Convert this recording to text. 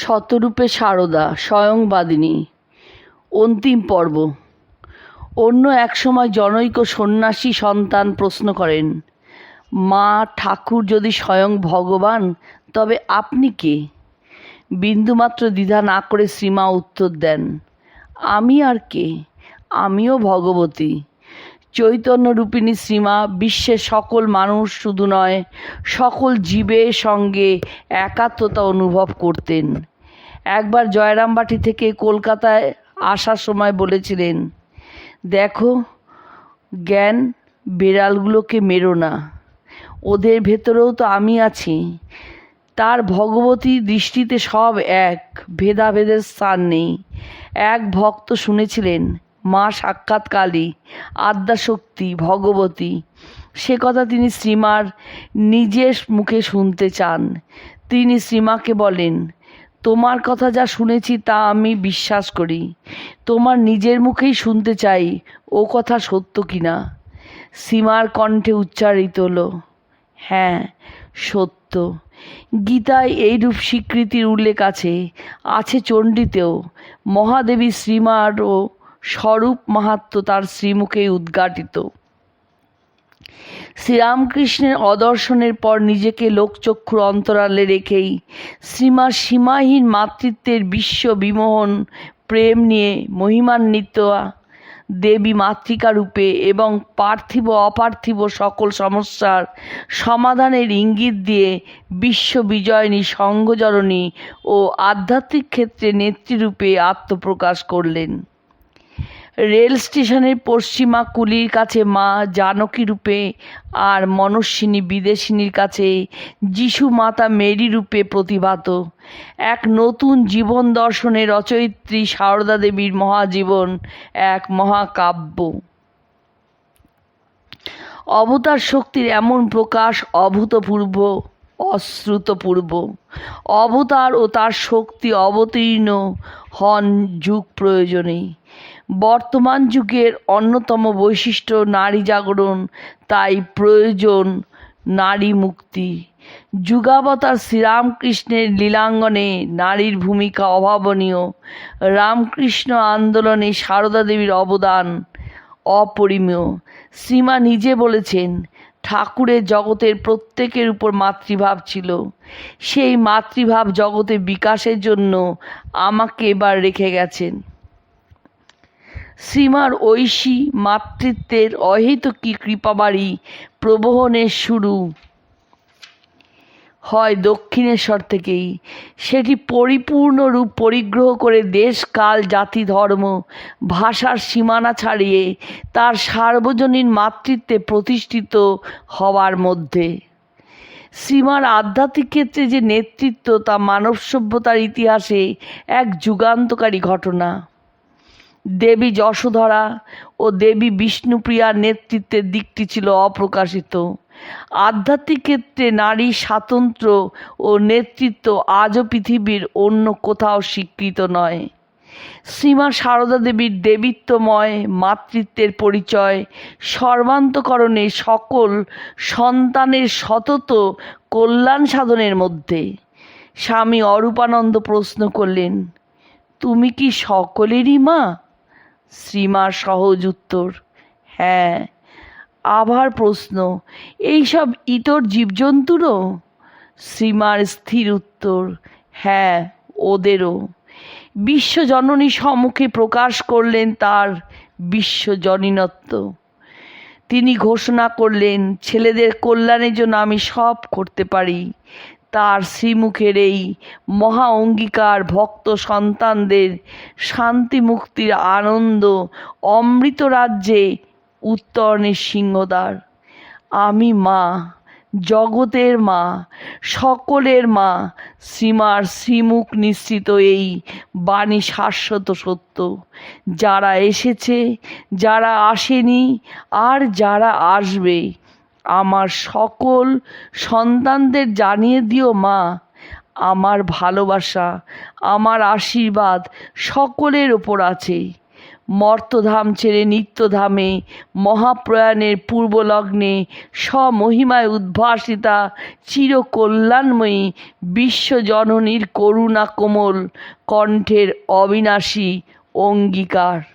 শতরূপে সারদা, স্বয়ংবাদিনী। অন্তিম পর্ব। অন্য এক সময় জনৈক সন্ন্যাসী সন্তান প্রশ্ন করেন, মা ঠাকুর যদি স্বয়ং ভগবান, তবে আপনি কে? বিন্দুমাত্র দ্বিধা না করে শ্রীমা উত্তর দেন, আমি আর কে? আমিও ভগবতী। চৈতন্য রূপিণী শ্রীমা, বিশ্বের সকল মানুষ শুধু নয়, সকল জীবের সঙ্গে একাত্মতা অনুভব করতেন। একবার জয়রামবাটি থেকে কলকাতায় আসার সময় বলেছিলেন, দেখো, জ্ঞান বেড়ালগুলোকে মেরো না। ওদের ভেতরেও তো আমি আছি। তার ভগবতী দৃষ্টিতে সব এক, ভেদাভেদের স্থান নেই। এক ভক্ত শুনেছিলেন মা সাক্ষাৎ কালী আদ্যাশক্তি ভগবতী। সে কথা তিনি শ্রীমার নিজের মুখে শুনতে চান। তিনি শ্রীমাকে বলেন, তোমার কথা যা শুনেছি তা আমি বিশ্বাস করি। তোমার নিজের মুখেই শুনতে চাই, ও কথা সত্য কিনা? সীমার কণ্ঠে উচ্চারিত হলো হ্যাঁ সত্য। গীতায় এইরূপ স্বীকৃতির উল্লেখ আছে আছে চণ্ডীতেও। মহাদেবী শ্রীমারও স্বরূপ মাহাত্ম তার শ্রীমুখে উদ্ঘাটিত। শ্রীরামকৃষ্ণের অদর্শনের পর নিজেকে লোকচক্ষুর অন্তরালে রেখেই শ্রীমা সীমাহীন মাতৃত্বের বিশ্ব বিমোহন, প্রেম নিয়ে মহিমান্বিত দেবী মাতৃকা রূপে এবং পার্থিব অপার্থিব সকল সমস্যার সমাধানের ইঙ্গিত দিয়ে বিশ্ব বিজয়িনী সঙ্গজননী ও আধ্যাত্মিক ক্ষেত্রে নেত্রীরূপে আত্মপ্রকাশ করলেন। রেল স্টেশনের পশ্চিমা কুলির কাছে মা জানকী রূপে আর মনস্বিনী বিদেশিনীর কাছে যিশু মাতা মেরি রূপে প্রতিভাত। এক নতুন জীবন দর্শনের রচয়িত্রী সারদা দেবীর মহাজীবন এক মহাকাব্য। অবতার শক্তির এমন প্রকাশ অভূতপূর্ব, অশ্রুতপূর্ব। অবতার ও তার শক্তি অবতীর্ণ হন যুগ প্রয়োজনে। বর্তমান যুগের অন্যতম বৈশিষ্ট্য নারী জাগরণ, তাই প্রয়োজন নারী মুক্তি। যুগাবতার শ্রীরামকৃষ্ণের লীলাঙ্গনে নারীর ভূমিকা অভাবনীয়। রামকৃষ্ণ আন্দোলনে সারদা দেবীর অবদান অপরিমেয়। শ্রীমা নিজে বলেছেন, ঠাকুরের জগতের প্রত্যেকের উপর মাতৃভাব ছিল। সেই মাতৃভাব জগতে বিকাশের জন্য আমাকে এবার রেখে গেছেন। শ্রীমার ঐশী মাতৃত্বের অহেতুকী কৃপাবাড়ি প্রবহনের শুরু। হয় দক্ষিণেশ্বর থেকেই। সেটি পরিপূর্ণ রূপ পরিগ্রহ করে দেশ, কাল, জাতি, ধর্ম, ভাষার সীমানা ছাড়িয়ে তার সার্বজনীন মাতৃত্বে প্রতিষ্ঠিত হওয়ার মধ্যে। শ্রীমার আধ্যাত্মিক ক্ষেত্রে যে নেতৃত্ব, তা মানব সভ্যতার ইতিহাসে এক যুগান্তকারী ঘটনা। দেবী যশোধরা ও দেবী বিষ্ণুপ্রিয়ার নেতৃত্বের দিকটি ছিল অপ্রকাশিত। আধ্যাত্মিক ক্ষেত্রে নারী স্বাতন্ত্র্য ও নেতৃত্ব আজও পৃথিবীর অন্য কোথাও স্বীকৃত নয়। শ্রীমা সারদা দেবীর দেবীত্বময় মাতৃত্বের পরিচয় সর্বান্তকরণে সকল সন্তানের সতত কল্যাণ সাধনের মধ্যে। স্বামী অরূপানন্দ প্রশ্ন করলেন, তুমি কি সকলেরই মা? শ্রীমার সহজ উত্তর হ্যাঁ আবার প্রশ্ন, এইসব ইতর জীবজন্তুরও? শ্রীমার স্থির উত্তর হ্যাঁ ওদেরও। বিশ্বজননী সম্মুখে প্রকাশ করলেন তার বিশ্বজনীনত্ব। তিনি ঘোষণা করলেন, ছেলেদের কল্যাণের জন্য আমি সব করতে পারি। তার শ্রীমুখের এই মহা অঙ্গীকার ভক্ত সন্তানদের শান্তি মুক্তির আনন্দ অমৃত রাজ্যে উত্তরণের সিংহদ্বার। আমি মা, জগতের মা, সকলের মা, শ্রীমার শ্রীমুখ নিশ্চিত এই বাণী শাশ্বত সত্য। যারা এসেছে, যারা আসেনি, আর যারা আসবে আমার সকল সন্তানদের জানিয়ে দিও মা, আমার ভালোবাসা, আমার আশীর্বাদ সকলের ওপর আছে। মর্তধাম ছেড়ে নিত্যধামে, মহাপ্রয়াণের পূর্বলগ্নে, স্বমহিমায় উদ্ভাসিতা, চিরকল্যাণময়ী বিশ্বজননীর করুণা কোমল কণ্ঠের অবিনাশী অঙ্গীকার।